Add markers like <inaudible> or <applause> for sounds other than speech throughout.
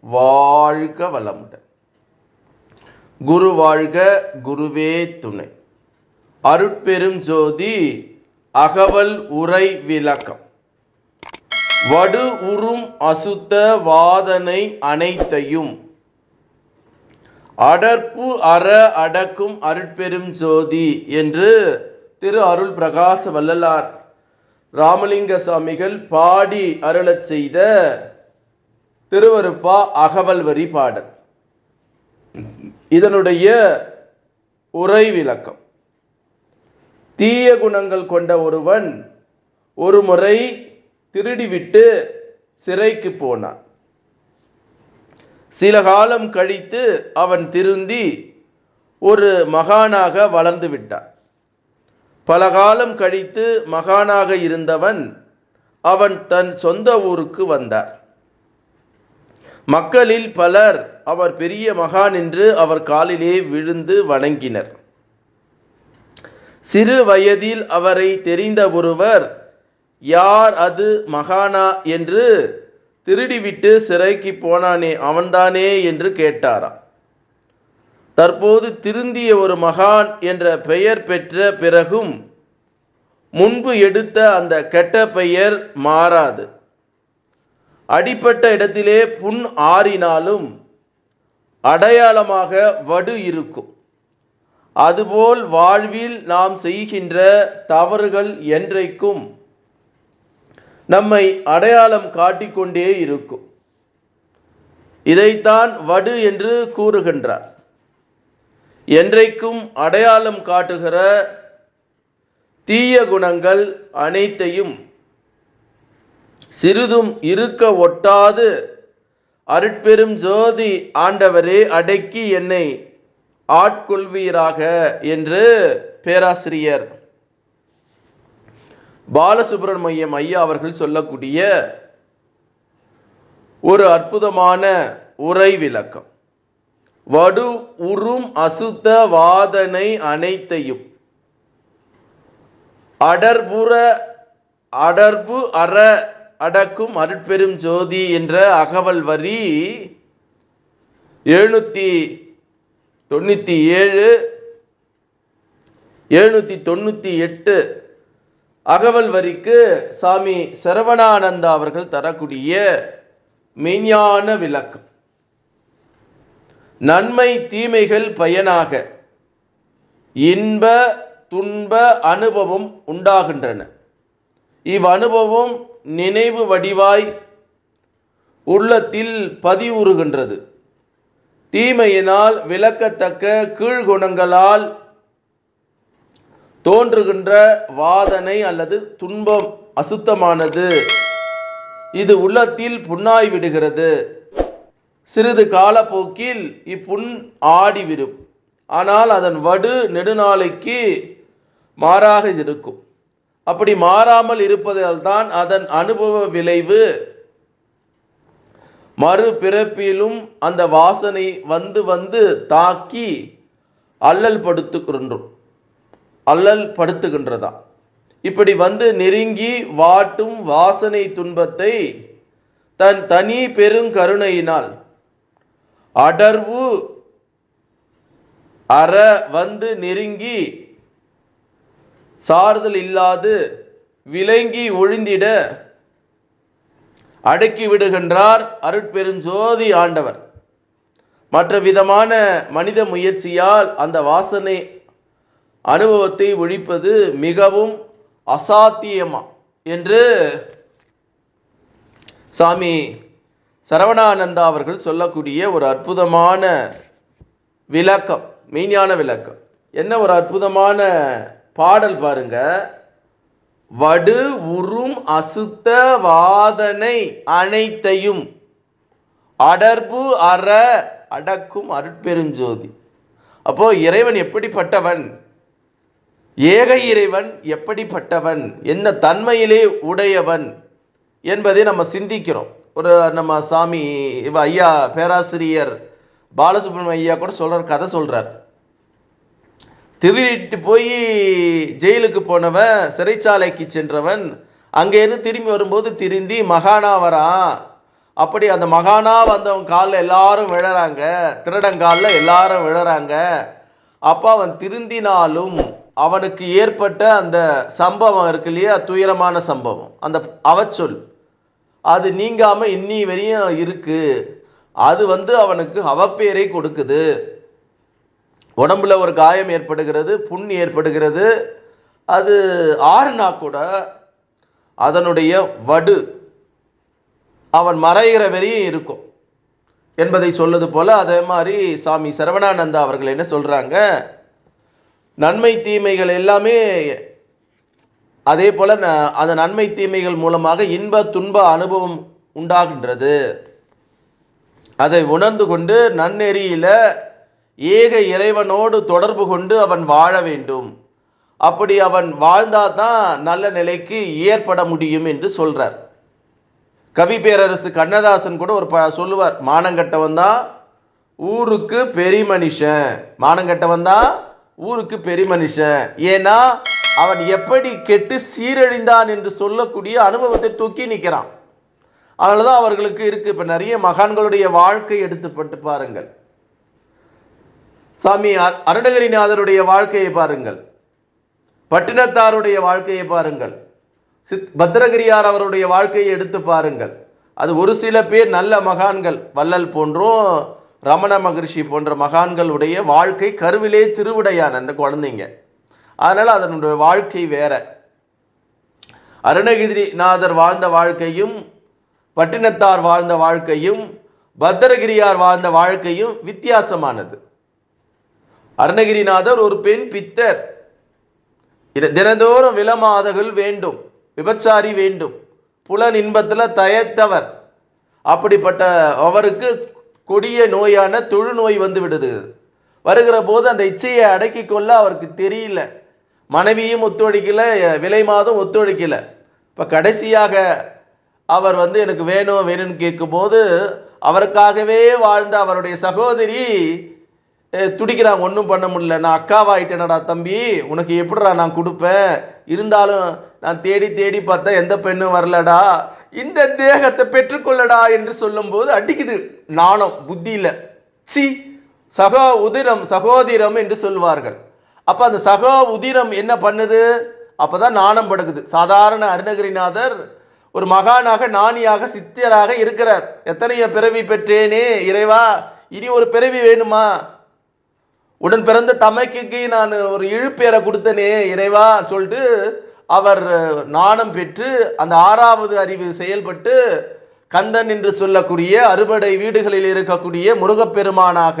வாழ்க வளமுடன். குரு வாழ்க குருவே துணை. அருட்பெரும் ஜோதி அகவல் உரை விளக்கம். வடு உறும் அசுத்த வாதனை அனைத்தையும். அடர்ப்பு அற அடக்கும் அருட்பெரும் ஜோதி என்று திரு அருள் பிரகாச வள்ளலார் ராமலிங்க சாமிகள் பாடி அருளச் செய்த திருவருப்பா அகவல் வரி பாடல். இதனுடைய உரை விளக்கம் தீய குணங்கள் கொண்ட ஒருவன் ஒரு முறை திருடிவிட்டு சிறைக்கு போனான். சில காலம் கழித்து அவன் திருந்தி ஒரு மகானாக வளர்ந்து விட்டான். பல காலம் கழித்து மகானாக இருந்தவன் அவன் தன் சொந்த ஊருக்கு வந்தார் மக்களில் பலர் அவர் பெரிய மகான் என்று அவர் காலிலே விழுந்து வணங்கினர். சிறு வயதில் அவரை தெரிந்த ஒருவர் யார் அது மகானா என்று திருடிவிட்டு சிறைக்கு போனானே அவன்தானே என்று கேட்டாராம். தற்போது திருந்திய ஒரு மகான் என்ற பெயர் பெற்ற பிறகும் முன்பு எடுத்த அந்த கெட்ட பெயர் மாறாது. அடிப்பட்ட இடத்திலே புண் ஆறினாலும் அடையாளமாக வடு இருக்கும். அதுபோல் வாழ்வில் நாம் செய்கின்ற தவறுகள் என்றைக்கும் நம்மை அடையாளம் காட்டிக்கொண்டே இருக்கும். இதைத்தான் வடு என்று கூறுகின்றார். என்றைக்கும் அடையாளம் காட்டுகிற தீய குணங்கள் அனைத்தையும் சிறிதும் இருக்க ஒட்டாது. அருட்பெரும் ஜோதி ஆண்டவரே அடக்கி என்னை ஆட்கொள்வீராக என்று பேராசிரியர் பாலசுப்ரமணியம் ஐயா அவர்கள் சொல்லக்கூடிய ஒரு அற்புதமான உரை விளக்கம். வடு உறும் அசுத்த வாதனை அனைத்தையும் அடர்புற அடர்பு அற அடக்கும் அருட்பெரும் ஜோதி என்ற அகவல் வரி எழுநூற்றி தொண்ணூற்றி ஏழு எழுநூற்றி தொண்ணூற்றி எட்டு அகவல் வரிக்கு சாமி சரவணானந்தா அவர்கள் தரக்கூடிய மெய்ஞான விளக்கம். நன்மை தீமைகள் பயனாக இன்ப துன்ப அனுபவம் உண்டாகின்றன. இவ்வனுபவம் நினைவு வடிவாய் உள்ளத்தில் பதிவுறுகின்றது. தீமையினால் விளக்கத்தக்க கீழ்குணங்களால் தோன்றுகின்ற வாதனை அல்லது துன்பம் அசுத்தமானது. இது உள்ளத்தில் புண்ணாய் விடுகிறது. சிறிது காலப்போக்கில் இப்புண் ஆடிவிடும். ஆனால் அதன் வடு நெடுநாளைக்கு மாறாக இருக்கும். அப்படி மாறாமல் இருப்பதால் தான் அதன் அனுபவ விளைவு. மறுபிறப்பிலும் அந்த வாசனை வந்து வந்து தாக்கி அல்லல் படுத்துக்கின்றோம் அல்லல் படுத்துகின்றதா. இப்படி வந்து நெருங்கி வாட்டும் வாசனை துன்பத்தை தன் தனி பெருங்கருணையினால் அடர்வு அற வந்து நெருங்கி சாறுதல் இல்லாது விளங்கி ஒழிந்திட அடக்கி விடுகின்றார் அருட்பெருஞ்சோதி ஆண்டவர். மற்ற விதமான மனித முயற்சியால் அந்த வாசனை அனுபவத்தை ஒழிப்பது மிகவும் அசாத்தியமா என்று சாமி சரவணானந்தா அவர்கள் சொல்லக்கூடிய ஒரு அற்புதமான விளக்கம் மெய்ஞான விளக்கம். என்ன ஒரு அற்புதமான பாடல் பாருங்க. வடு உறும் அசுத்த வாதனை அனைத்தையும் அடர்பு அற அடக்கும் அருட்பெருஞ்சோதி. அப்போ இறைவன் எப்படிப்பட்டவன்? ஏக இறைவன் எப்படிப்பட்டவன்? என்ன தன்மையிலே உடையவன் என்பதை நம்ம சிந்திக்கிறோம். ஒரு நம்ம சாமி ஐயா பேராசிரியர் பாலசுப்ரமணியம் ஐயா கூட சொல்கிறார் கதை சொல்கிறார் திருடிட்டு போய் ஜெயிலுக்கு போனவன் சிறைச்சாலைக்கு சென்றவன் அங்கேருந்து திரும்பி வரும்போது திருந்தி மகானா வரான் அப்படி அந்த மகானா வந்தவன் காலில் எல்லாரும் விழறாங்க. திருடங்காலில் எல்லாரும் விழறாங்க. அப்போ அவன் திருந்தினாலும் அவனுக்கு ஏற்பட்ட அந்த சம்பவம் இருக்கு இல்லையா? துயரமான சம்பவம். அந்த அவச்சொல். அது நீங்காமல் இன்னி வரையும் இருக்குது அது வந்து அவனுக்கு அவப்பேரை கொடுக்குது. உடம்புல ஒரு காயம் ஏற்படுகிறது புண் ஏற்படுகிறது. அது ஆறுனா கூட அதனுடைய வடு அவன் மறைகிற வரையும் இருக்கும். என்பதை சொல்லுது போல் அதே மாதிரி சாமி சரவணானந்தா அவர்கள் என்ன சொல்கிறாங்க நன்மை தீமைகள் எல்லாமே அதே போல் ந- அந்த நன்மை தீமைகள் மூலமாக இன்ப துன்ப அனுபவம் உண்டாகின்றது. அதை உணர்ந்து கொண்டு நன்னெறியில் ஏக இறைவனோடு தொடர்பு கொண்டு அவன் வாழ வேண்டும். அப்படி அவன் வாழ்ந்தால் தான் நல்ல நிலைக்கு ஏற்பட முடியும் என்று சொல்கிறார் கவி பேரரசு கண்ணதாசன் கூட ஒரு ப சொல்லுவார் மானங்கட்டவன் தான் ஊருக்கு பெரிய மனுஷன். மானங்கட்டவன் தான் ஊருக்கு பெரிய மனுஷன். ஏன்னா அவன் எப்படி கெட்டு சீரழிந்தான் என்று சொல்லக்கூடிய அனுபவத்தை தூக்கி நிற்கிறான் அதனால தான் அவர்களுக்கு இருக்குது இப்போ நிறைய மகான்களுடைய வாழ்க்கை எடுத்துப்பட்டு பாருங்கள். சாமி அருணகிரிநாதருடைய வாழ்க்கையை பாருங்கள். பட்டினத்தாருடைய வாழ்க்கையை பாருங்கள். சித் பத்ரகிரியார் அவருடைய வாழ்க்கையை எடுத்து பாருங்கள். அது ஒரு சில பேர் நல்ல மகான்கள் வள்ளல் போன்றும் ரமண மகரிஷி போன்ற மகான்களுடைய வாழ்க்கை கருவிலே திருவிடையான அந்த குழந்தைங்க. அதனால் அதனுடைய வாழ்க்கை வேற. அருணகிரிநாதர் வாழ்ந்த வாழ்க்கையும் பட்டினத்தார் வாழ்ந்த வாழ்க்கையும் பத்திரகிரியார் வாழ்ந்த வாழ்க்கையும் வித்தியாசமானது. அருணகிரிநாதர் ஒரு பெண் பித்தர். இது தினந்தோறும் விலமாதகள் வேண்டும் விபச்சாரி வேண்டும் புலன் இன்பத்தில் தயத்தவர். அப்படிப்பட்ட அவருக்கு கொடிய நோயான தொழுநோய் வந்து விடுது. வருகிற போது அந்த இச்சையை அடக்கி கொள்ள அவருக்கு தெரியல. மனைவியும் ஒத்துழைக்கல விலை மாதம் ஒத்துழைக்கல. இப்போ கடைசியாக அவர் வந்து எனக்கு வேணும் வேணும்னு கேட்கும்போது அவருக்காகவே வாழ்ந்த அவருடைய சகோதரி துடிக்கிறாங்க ஒன்றும் பண்ண முடியல. நான் அக்காவாயிட்டேனடா தம்பி. உனக்கு எப்படிடா நான் கொடுப்பேன்? இருந்தாலும் நான் தேடி தேடி பார்த்தா எந்த பெண்ணும் வரலடா. இந்த தேகத்தை பெற்றுக்கொள்ளடா என்று சொல்லும்போது அடிக்குது நாணம் புத்தியில். சி சகோ உதிரம் சகோதிரம் என்று சொல்வார்கள். அப்போ அந்த சகோ உதிரம் என்ன பண்ணுது? அப்போ தான் நாணம் படுக்குது. சாதாரண அருணகிரிநாதர் ஒரு மகானாக நாணியாக சித்தியராக இருக்கிறார். எத்தனையோ பிறவி பெற்றேனே இறைவா இனி ஒரு பிறவி வேணுமா? உடன் பிறந்த தமைக்கு நான் ஒரு இழுப்பேரை கொடுத்தனே இறைவா சொல்லிட்டு அவர் நாணம் பெற்று அந்த ஆறாவது அறிவு செயல்பட்டு கந்தன் என்று சொல்லக்கூடிய அறுபடை வீடுகளில் இருக்கக்கூடிய முருகப்பெருமானாக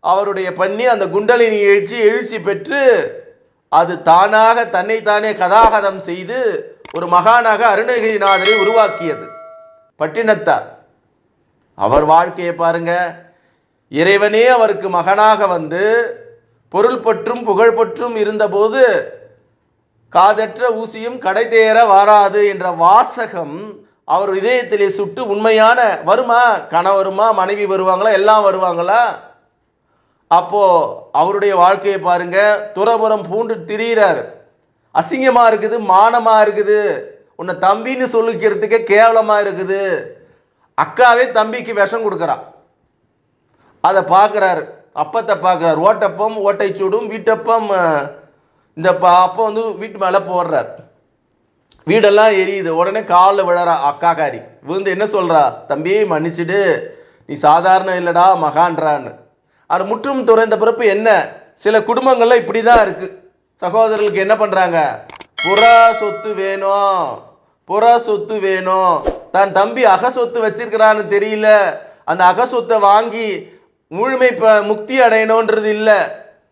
அவருடைய பண்ணி அந்த குண்டலினி எழுச்சி எழுச்சி பெற்று அது தானாக தன்னைத்தானே கதாகதம் செய்து ஒரு மகானாக அருணகிரிநாதரை உருவாக்கியது. பட்டினத்தார். அவர் வாழ்க்கையை பாருங்கள் இறைவனே அவருக்கு மகனாக வந்து பொருள் பற்றும் புகழ் பற்றும் இருந்தபோது காதற்ற ஊசியும் கடை தேர வாராது என்ற வாசகம் அவர் இதயத்திலே சுட்டு உண்மையான வருமா? கணவருமா மனைவி வருவாங்களா? எல்லாம் வருவாங்களா? அப்போ அவருடைய வாழ்க்கையை பாருங்க துறபுறம் பூண்டு திரியிறார். அசிங்கமாக இருக்குது மானமாக இருக்குது. உன்னை தம்பின்னு சொல்லிக்கிறதுக்கே கேவலமாக இருக்குது. அக்காவே தம்பிக்கு விஷம் கொடுக்குறான் அதை பார்க்குறாரு. அப்பத்தை பார்க்குறாரு. ஓட்டப்பம் ஓட்டை சூடும் வீட்டப்பம் இந்த ப அப்போ வந்து வீட்டு மேலே போடுறார். வீடெல்லாம் எரியுது. உடனே காலில் விழறா அக்காக்காரி. விழுந்து என்ன சொல்கிறா தம்பி மன்னிச்சிடு. நீ சாதாரண இல்லைடா மகான்றான்னு. அது முற்றும் துறைந்த பிறப்பு என்ன? சில குடும்பங்கள்லாம் இப்படி தான் இருக்குது சகோதரர்களுக்கு என்ன பண்ணுறாங்க புற சொத்து வேணும். புற சொத்து வேணும். தன் தம்பி அக சொத்து வச்சிருக்கிறான்னு தெரியல. அந்த அக சொத்தை வாங்கி முழுமை இப்போ முக்தி அடையணுன்றது இல்லை.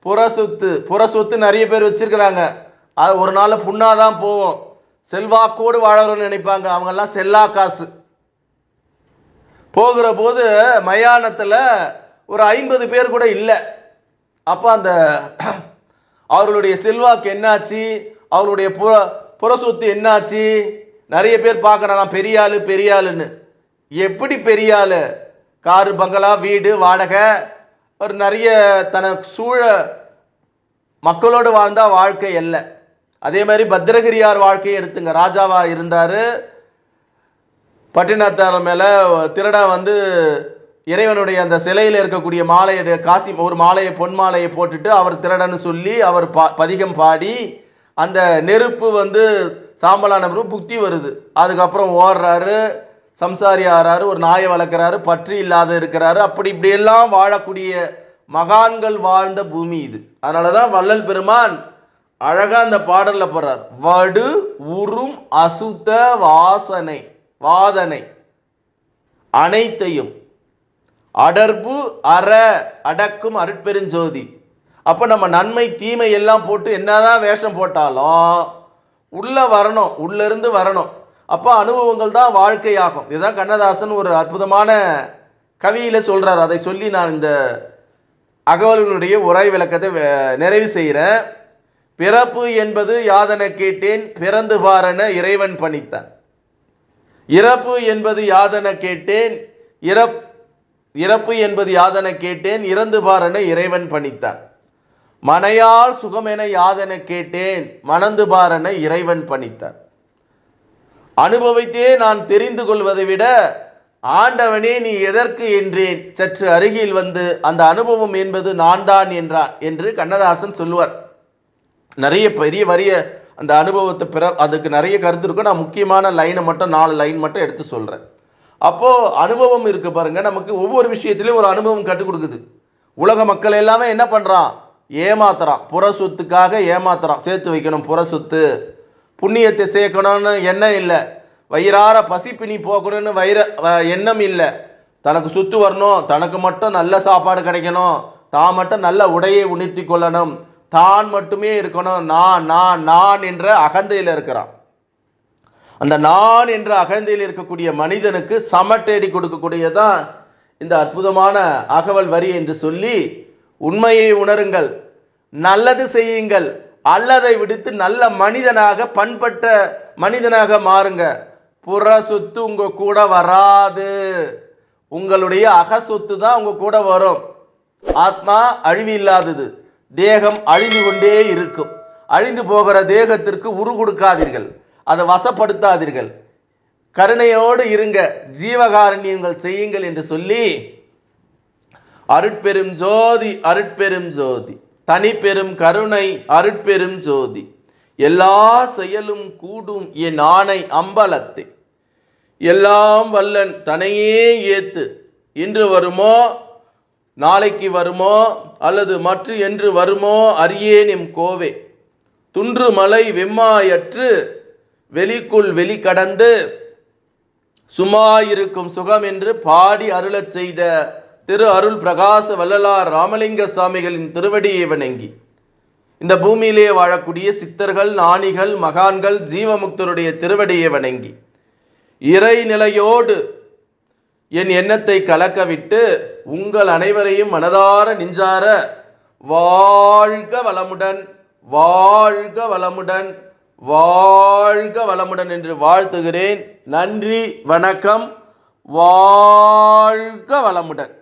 புற சொத்து புற சொத்து நிறைய பேர் வச்சிருக்கிறாங்க. அது ஒரு நாள் புண்ணாதான் போவோம். செல்வாக்கோடு வாழறோம்னு நினைப்பாங்க. அவங்கெல்லாம் செல்லா காசு. போகிற போது மயானத்தில் ஒரு ஐம்பது பேர் கூட இல்லை. அப்போ அந்த <clears throat> அவர்களுடைய செல்வாக்கு என்னாச்சு? அவர்களுடைய புற புற சொத்து என்னாச்சு? நிறைய பேர் பார்க்குறான் பெரிய ஆள் பெரிய ஆளுன்னு. எப்படி பெரிய ஆள்? காரு பங்களா வீடு வாடகை ஒரு நிறைய தனக்கு சூழ மக்களோடு வாழ்ந்தா வாழ்க்கை அல்ல. அதே மாதிரி பத்திரகிரியார் வாழ்க்கையை எடுத்துங்க. ராஜாவா இருந்தார். பட்டினத்தார் மேலே திருடா வந்து இறைவனுடைய அந்த சிலையில் இருக்கக்கூடிய மாலையுடைய காசி ஒரு மாலையை பொன் மாலையை போட்டுட்டு அவர் திருடன்னு சொல்லி அவர் பா பதிகம் பாடி அந்த நெருப்பு வந்து சாம்பலான பிறகு புக்தி வருது. அதுக்கப்புறம் ஓடுறாரு. சம்சாரி ஆறாரு ஒரு நாயை வளர்க்குறாரு பற்று இல்லாத இருக்கிறாரு. அப்படி இப்படியெல்லாம் வாழக்கூடிய மகான்கள் வாழ்ந்த பூமி இது. அதனால தான் வள்ளல் பெருமான் அழகாக அந்த பாடலில் போடுறார். வடு உறும் அசுத்த வாசனை வாதனை அனைத்தையும். அடர்பு அற அடக்கும் அருட்பெருஞ்சோதி. அப்போ நம்ம நன்மை தீமை எல்லாம் போட்டு என்னதான் வேஷம் போட்டாலும் உள்ளே வரணும் உள்ளேருந்து வரணும். அப்போ அனுபவங்கள் தான் வாழ்க்கையாகும். இதுதான் கண்ணதாசன் ஒரு அற்புதமான கவியில் சொல்கிறார் அதை சொல்லி நான் இந்த அகவல்களுடைய உரை விளக்கத்தை நிறைவு செய்கிறேன் பிறப்பு என்பது யாதன கேட்டேன் பிறந்து பாரன இறைவன் பணித்தான். இறப்பு என்பது யாதன கேட்டேன் இறப் இறப்பு என்பது யாதன கேட்டேன் இறந்து பாரன இறைவன் பணித்தான். மனையால் சுகமென யாதன கேட்டேன் மணந்து பாரன இறைவன் பணித்தான். அனுபவித்தே நான் தெரிந்து கொள்வதை விட ஆண்டவனே நீ எதற்கு என்றேன்? சற்று அருகில் வந்து அந்த அனுபவம் என்பது நான் தான் என்றான் என்று கண்ணதாசன் சொல்லுவார். நிறைய பெரிய வரிய அந்த அனுபவத்தை பிற அதுக்கு நிறைய கருத்து இருக்கும். நான் முக்கியமான லைனை மட்டும் நாலு லைன் மட்டும் எடுத்து சொல்கிறேன் அப்போது அனுபவம் இருக்குது பாருங்கள் நமக்கு ஒவ்வொரு விஷயத்திலையும் ஒரு அனுபவம் கற்றுக் கொடுக்குது. உலக மக்கள் எல்லாமே என்ன பண்ணுறான் ஏமாத்துறான். புற சொத்துக்காக ஏமாத்துறான். சேர்த்து வைக்கணும் புற சொத்து. புண்ணியத்தை சேர்க்கணும்னு எண்ணம் இல்லை. வயிறார பசிப்பினி போகணும்னு வயிற வ- எண்ணம் இல்லை. தனக்கு சுத்து வரணும். தனக்கு மட்டும் நல்ல சாப்பாடு கிடைக்கணும். தான் மட்டும் நல்ல உடையை உணர்த்தி கொள்ளணும். தான் மட்டுமே இருக்கணும். நான் நான் நான் என்ற அகந்தையில் இருக்கிறான். அந்த நான் என்ற அகந்தையில் இருக்கக்கூடிய மனிதனுக்கு சமட்டேடி கொடுக்கக்கூடியதான் இந்த அற்புதமான அகவல் வரி என்று சொல்லி உண்மையை உணருங்கள். நல்லது செய்யுங்கள். அல்லதை விடுத்து நல்ல மனிதனாக பண்பட்ட மனிதனாக மாறுங்க. புற சொத்து உங்க கூட வராது. உங்களுடைய அக சொத்து தான் உங்க கூட வரும். ஆத்மா அழிவு இல்லாதது. தேகம் அழிந்து கொண்டே இருக்கும். அழிந்து போகிற தேகத்திற்கு உரு கொடுக்காதீர்கள். அதை வசப்படுத்தாதீர்கள். கருணையோடு இருங்க. ஜீவகாரண்யங்கள் செய்யுங்கள் என்று சொல்லி அருட்பெரும் ஜோதி அருட்பெரும் ஜோதி. தனிப்பெரும் கருணை அருட்பெரும் ஜோதி. எல்லா செயலும் கூடும் என் ஆணை அம்பலத்தை. எல்லாம் வல்லன் தனையே ஏத்து. இன்று வருமோ? நாளைக்கு வருமோ? அல்லது மற்ற என்று வருமோ? அறியேன் எம் கோவே. துன்று மலை வெம்மாயற்று வெளிக்குள் வெளி கடந்து. சும்மா இருக்கும் சுகம் என்று பாடி அருளச் செய்த திரு அருள் பிரகாச வள்ளலார் ராமலிங்க சாமிகளின் திருவடியை வணங்கி இந்த பூமியிலே வாழக்கூடிய சித்தர்கள் நாணிகள் மகான்கள் ஜீவமுக்தருடைய திருவடியை வணங்கி இறைநிலையோடு என் எண்ணத்தை கலக்கவிட்டு உங்கள் அனைவரையும் மனதார நெஞ்சார வாழ்க வளமுடன் வாழ்க வளமுடன் வாழ்க வளமுடன் என்று வாழ்த்துகிறேன். நன்றி வணக்கம் வாழ்க வளமுடன்.